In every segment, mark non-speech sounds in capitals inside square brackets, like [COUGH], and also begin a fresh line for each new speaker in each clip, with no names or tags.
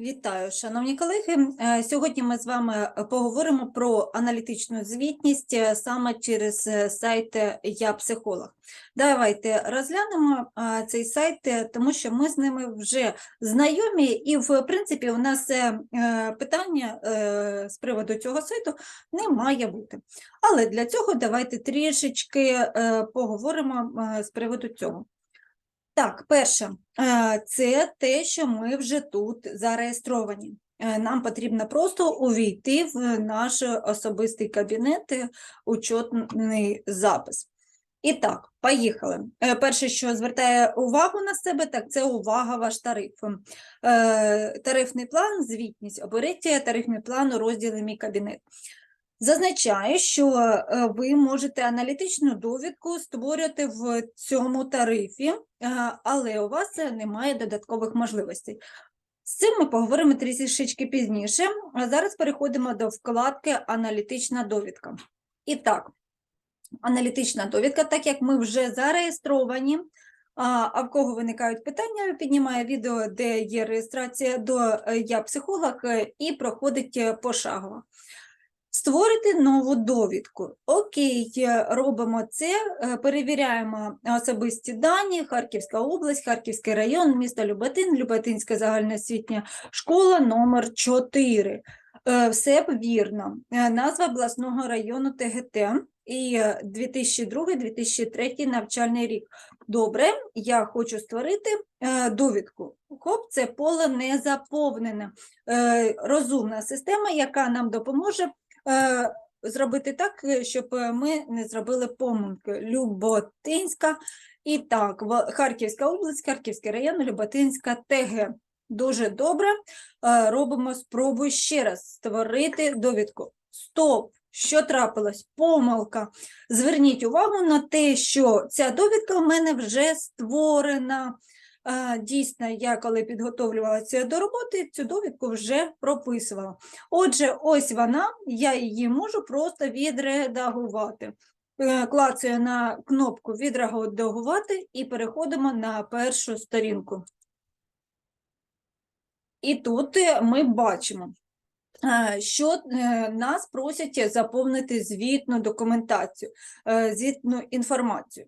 Вітаю, шановні колеги. Е, Сьогодні ми з вами поговоримо про аналітичну звітність е, саме через е, сайт е, Я психолог. Давайте розглянемо е, цей сайт, е, тому що ми з ними вже знайомі, і в принципі у нас е, е, питання е, з приводу цього сайту не має бути. Але для цього давайте трішечки е, поговоримо е, з приводу цього. Так, перше, е, це те, що ми вже тут зареєстровані. Е, Нам потрібно просто увійти в наш особистий кабінет, е, учетний запис. І так, поїхали. Перше, що звертає увагу на себе, так це увага ваш тариф. Тарифний план, звітність. Оберіть тарифний план у розділі Мій кабінет. Зазначаю, що е, ви можете аналітичну довідку створювати в цьому тарифі, е, але у вас немає додаткових можливостей. З цим ми поговоримо трішечки пізніше. А зараз переходимо до вкладки Аналітична довідка. І так, аналітична довідка, так як ми вже зареєстровані, а в кого виникають питання, піднімає відео, де є реєстрація до е, Я психолог і проходить пошагово. Створити нову довідку. Окей, е, робимо це, е, перевіряємо особисті дані, Харківська область, Харківський район, місто Люботин, Люботинська загальноосвітня школа номер 4. Е, Все вірно. Назва обласного району ТГТ і е, 2002-2003 навчальний рік. Добре, я хочу створити довідку. Хоп, це поле не заповнене. Розумна система, яка нам допоможе зробити так, е, щоб е, ми не зробили помилки. Люботинська і так, Харківська область, Харківський район, Люботинська ТГ. Дуже добре. Е, Робимо спробу ще раз створити довідку. Стоп! Що трапилось? Помилка. Зверніть увагу на те, що ця довідка в мене вже створена. Дійсно, я коли підготовлювалася до роботи, цю довідку вже прописувала. Отже, ось вона, я її можу просто відредагувати. Е, Клацаю на кнопку відредагувати і переходимо на першу сторінку. І тут е, ми бачимо, е, що нас просять заповнити звітну документацію, звітну інформацію.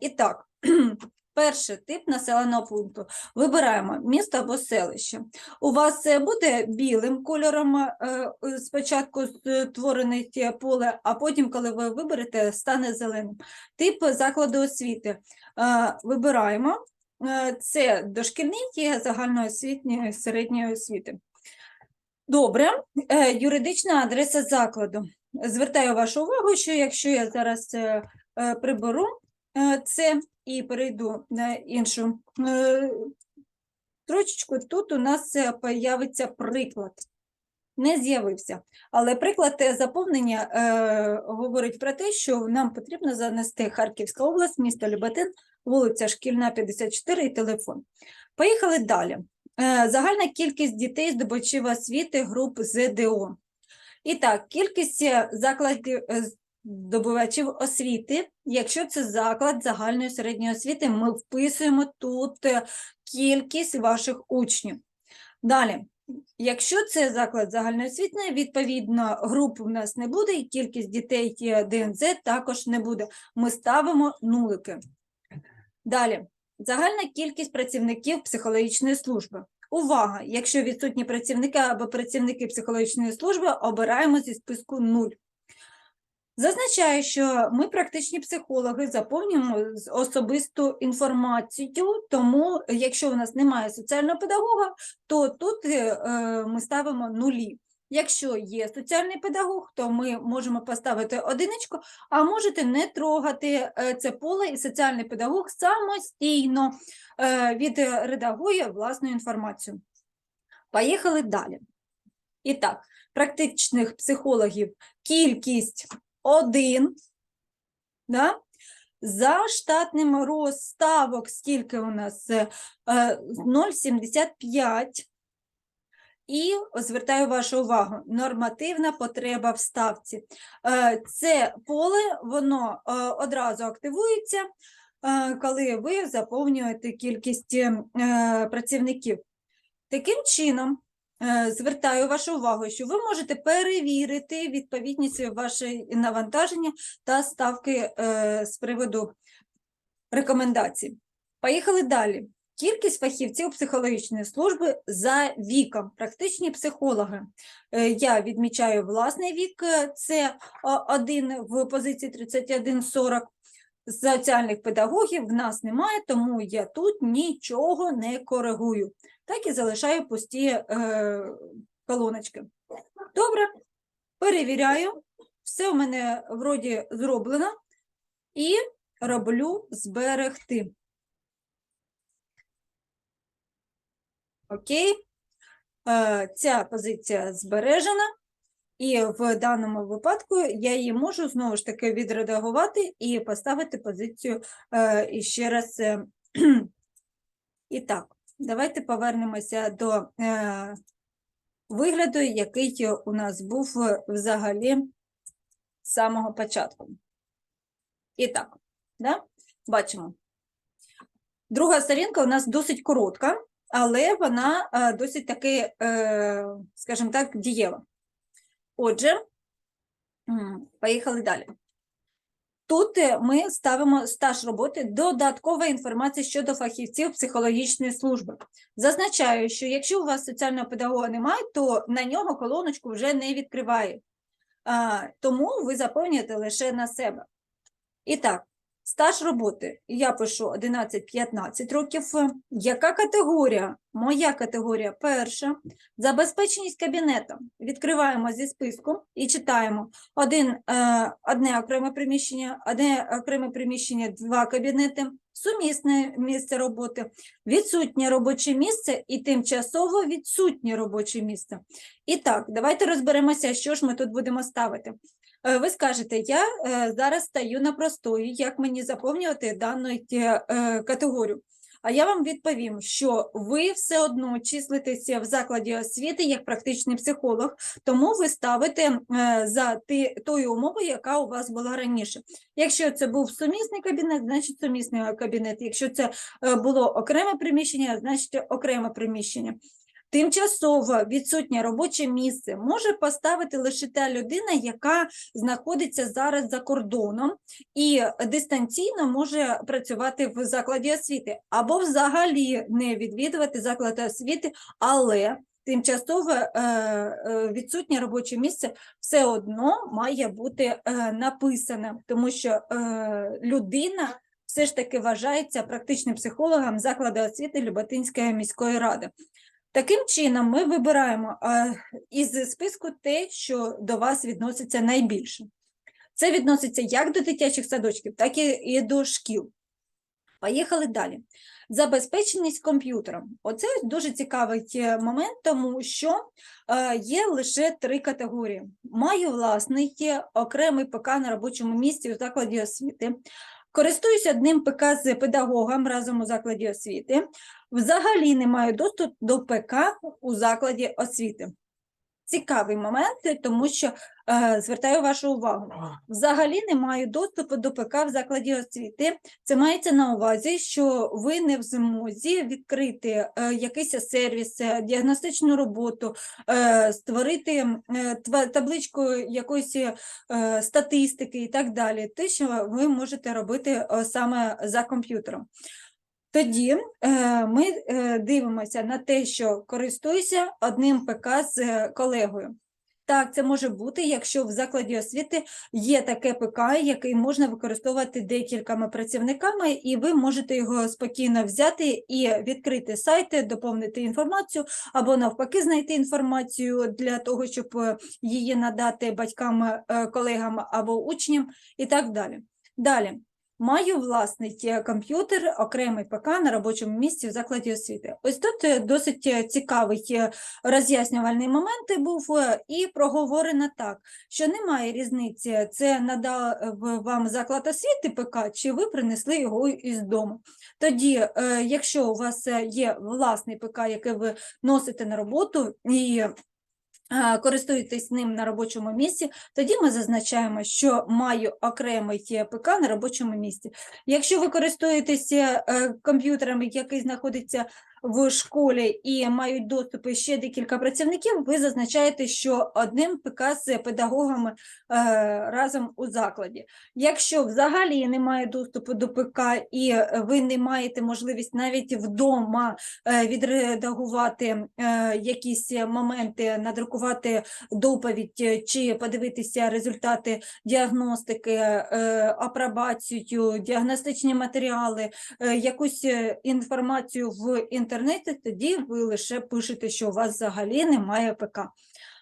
І так, [CLEARS THROAT] перший тип населеного пункту. Вибираємо місто або селище. У вас буде білим кольором е, е, спочатку створене поле, а потім, коли ви виберете, стане зеленим. Тип закладу освіти. Е, Вибираємо. Це дошкільний загальноосвітньої середньої освіти. Добре, юридична адреса закладу. Звертаю вашу увагу, що якщо я зараз приберу це і перейду на іншу е, строчечку, тут у нас е, появиться приклад. Не з'явився. Але приклад е, заповнення е, говорить про те, що нам потрібно занести Харківська область, місто Люботин, вулиця Шкільна, 54 і телефон. Поїхали далі. Е, Загальна кількість дітей здобувачів освіти груп ЗДО. І так, кількість е, закладів е, здобувачів освіти, якщо це заклад загальної середньої освіти, ми вписуємо тут е, кількість ваших учнів. Далі, якщо це заклад загальноосвітний, відповідно, груп у нас не буде, і кількість дітей ДНЗ також не буде. Ми ставимо нулики. Далі, загальна кількість працівників психологічної служби. Увага! Якщо відсутні працівники або працівники психологічної служби, обираємо зі списку 0. Зазначаю, що ми практичні психологи заповнюємо особисту інформацію, тому якщо у нас немає соціального педагога, то тут е, е, ми ставимо нулі. Якщо є соціальний педагог, то ми можемо поставити одиничку, а можете не трогати е, це поле, і соціальний педагог самостійно відредагує власну інформацію. Поїхали далі. І так, практичних психологів кількість один. Да? За штатним розставок, скільки у нас? Е, е, 0,75. І звертаю вашу увагу, нормативна потреба в ставці. Е, Це поле, воно е, одразу активується, е, коли ви заповнюєте кількість е, працівників. Таким чином, е, звертаю вашу увагу, що ви можете перевірити відповідність вашої навантаження та ставки е, з приводу рекомендацій. Поїхали далі. Кількість фахівців психологічної служби за віком, практичні психологи. Е, Я відмічаю власний вік, е, це один в позиції 31-40. Соціальних педагогів в нас немає, тому я тут нічого не коригую. Так і залишаю пусті е, колоночки. Добре, перевіряю. Все у мене вроді зроблено. І роблю зберегти. Окей. Е, Ця позиція збережена, і в даному випадку я її можу знову ж таки відредагувати і поставити позицію е, ще раз. е, [CLEARS THROAT] І так, давайте повернемося до е, вигляду, який у нас був взагалі з самого початку. І так, да? бачимо. Друга сторінка у нас досить коротка, але вона е, досить таки, е, скажімо так, дієва. Отже, поїхали далі. Тут е, ми ставимо стаж роботи додаткова інформація щодо фахівців психологічної служби. Зазначаю, що якщо у вас соціального педагога немає, то на нього колоночку вже не відкриває. Тому ви заповнюєте лише на себе. І так, стаж роботи. Я пишу 11-15 років. Яка категорія? Моя категорія перша. Забезпеченість кабінетом. Відкриваємо зі списку і читаємо один, е, одне окреме приміщення, одне окреме приміщення, два кабінети, сумісне місце роботи, відсутнє робоче місце і тимчасово відсутнє робоче місце. І так, давайте розберемося, що ж ми тут будемо ставити. Е, Ви скажете, я е, зараз стаю на простої, як мені заповнювати дану е, категорію. А я вам відповім, що ви все одно числитеся в закладі освіти як практичний психолог, тому ви ставите за ти, тою умовою, яка у вас була раніше. Якщо це був сумісний кабінет, значить сумісний кабінет. Якщо це було окреме приміщення, значить окреме приміщення. Тимчасово відсутнє робоче місце може поставити лише та людина, яка знаходиться зараз за кордоном і дистанційно може працювати в закладі освіти, або взагалі не відвідувати заклад освіти, але тимчасове е, е, відсутнє робоче місце все одно має бути е, написане, тому що людина все ж таки вважається практичним психологом закладу освіти Люботинської міської ради. Таким чином, ми вибираємо е, із списку те, що до вас відноситься найбільше. Це відноситься як до дитячих садочків, так і, до шкіл. Поїхали далі. Забезпеченість комп'ютером. Оце дуже цікавий е, момент, тому що е, є лише три категорії. Маю власний окремий ПК на робочому місці у закладі освіти. Користуюсь одним ПК з педагогом разом у закладі освіти. Взагалі не маю доступу до ПК у закладі освіти. Цікавий момент, тому що е, звертаю вашу увагу. Взагалі не маю доступу до ПК в закладі освіти. Це мається на увазі, що ви не в змозі відкрити е, якийсь сервіс, е, діагностичну роботу, е, створити е, табличку якоїсь е, статистики і так далі. Те, що ви можете робити е, саме за комп'ютером. Тоді е, ми е, дивимося на те, що користуюся одним ПК з е, колегою. Так, це може бути, якщо в закладі освіти є таке ПК, який можна використовувати декількома працівниками, і ви можете його спокійно взяти і відкрити сайти, доповнити інформацію, або навпаки знайти інформацію для того, щоб її надати батькам, колегам або учням і так далі. Далі. Маю власний е, комп'ютер, окремий ПК на робочому місці в закладі освіти. Ось тут е, досить е, цікавий роз'яснювальний момент був і проговорено так, що немає різниці, це надав вам заклад освіти ПК, чи ви принесли його із дому. Тоді, якщо у вас є власний ПК, який ви носите на роботу і користуєтесь ним на робочому місці, тоді ми зазначаємо, що маю окремий ПК на робочому місці. Якщо ви користуєтеся е, комп'ютером, який знаходиться в школі і мають доступи ще декілька працівників, ви зазначаєте, що одним ПК з педагогами е, разом у закладі. Якщо взагалі немає доступу до ПК і ви не маєте можливість навіть вдома е, відредагувати е, якісь моменти, надрукувати доповідь чи подивитися результати діагностики, апробацію, діагностичні матеріали, якусь інформацію в інтернеті, тоді ви лише пишете, що у вас взагалі немає ПК.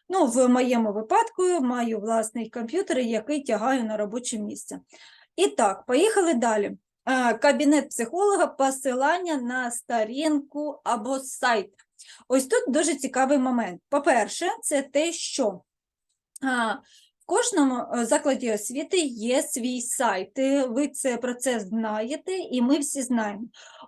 Ну, в моєму випадку маю власний комп'ютер, який тягаю на робоче місце. І так, поїхали далі. Кабінет психолога, посилання на сторінку або сайт. Ось тут дуже цікавий момент. По-перше, це те, що кожному е, закладі освіти є свій сайт. Ви це про це знаєте, і ми всі знаємо.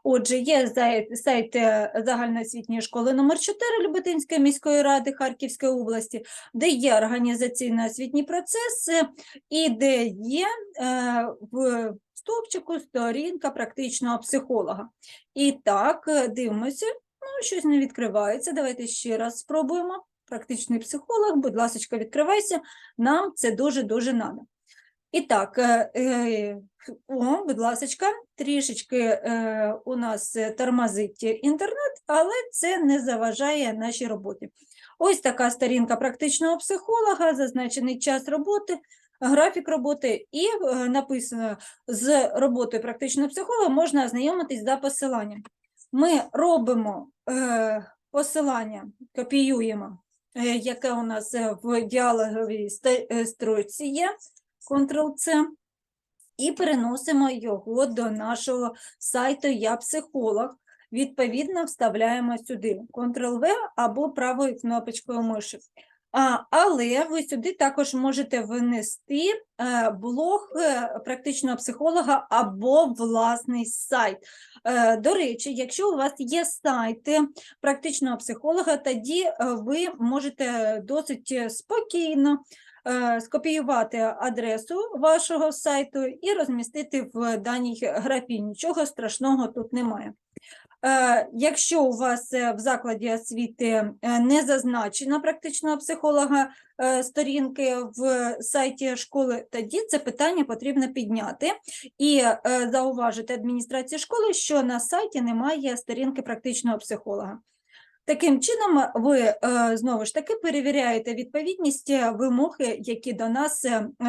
Отже, є сайт е, загальноосвітньої школи номер 4 Люботинської міської ради Харківської області, де є організаційно-освітній процес е, і де є е, в стовпчику сторінка практичного психолога. І так, дивимося, ну, щось не відкривається. Давайте ще раз спробуємо. Практичний психолог, будь ласка, відкривайся, нам це дуже-дуже надо. І так, е, е, о, будь ласка, трішечки е, у нас тормозить інтернет, але це не заважає нашій роботі. Ось така сторінка практичного психолога, зазначений час роботи, графік роботи, і написано з роботою практичного психолога можна ознайомитись за посиланням. Ми робимо посилання, копіюємо, яке у нас е, в діалоговій е, строчці є, Ctrl-C, і переносимо його до нашого сайту Я психолог. Відповідно, вставляємо сюди Ctrl-V або правою кнопочкою миші. Але ви сюди також можете внести е, блог е, практичного психолога або власний сайт. Е, До речі, якщо у вас є сайти практичного психолога, тоді ви можете досить спокійно скопіювати адресу вашого сайту і розмістити в даній графі. Нічого страшного тут немає. Е, Якщо у вас е, в закладі освіти е, не зазначена практичного психолога сторінки в сайті школи, тоді це питання потрібно підняти і зауважити адміністрації школи, що на сайті немає сторінки практичного психолога. Таким чином, ви знову ж таки перевіряєте відповідність вимог, е, які до нас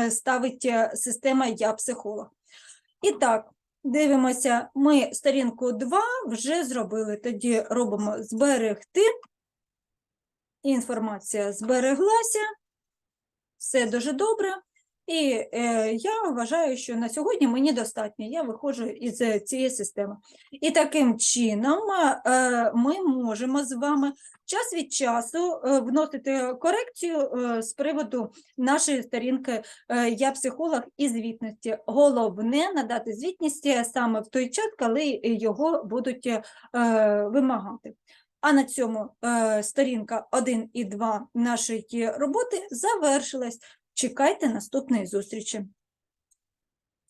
ставить система Я психолог. І так, дивимося, ми сторінку 2 вже зробили. Тоді робимо зберегти. Інформація збереглася. Все дуже добре. І е, я вважаю, що на сьогодні мені достатньо. Я виходжу із е, цієї системи. І таким чином е, ми можемо з вами час від часу е, вносити корекцію е, з приводу нашої сторінки Я психолог і звітності. Головне надати звітність саме в той час, коли його будуть е, вимагати. А на цьому е, сторінка 1 і 2 нашої роботи завершилась. Чекайте наступної зустрічі.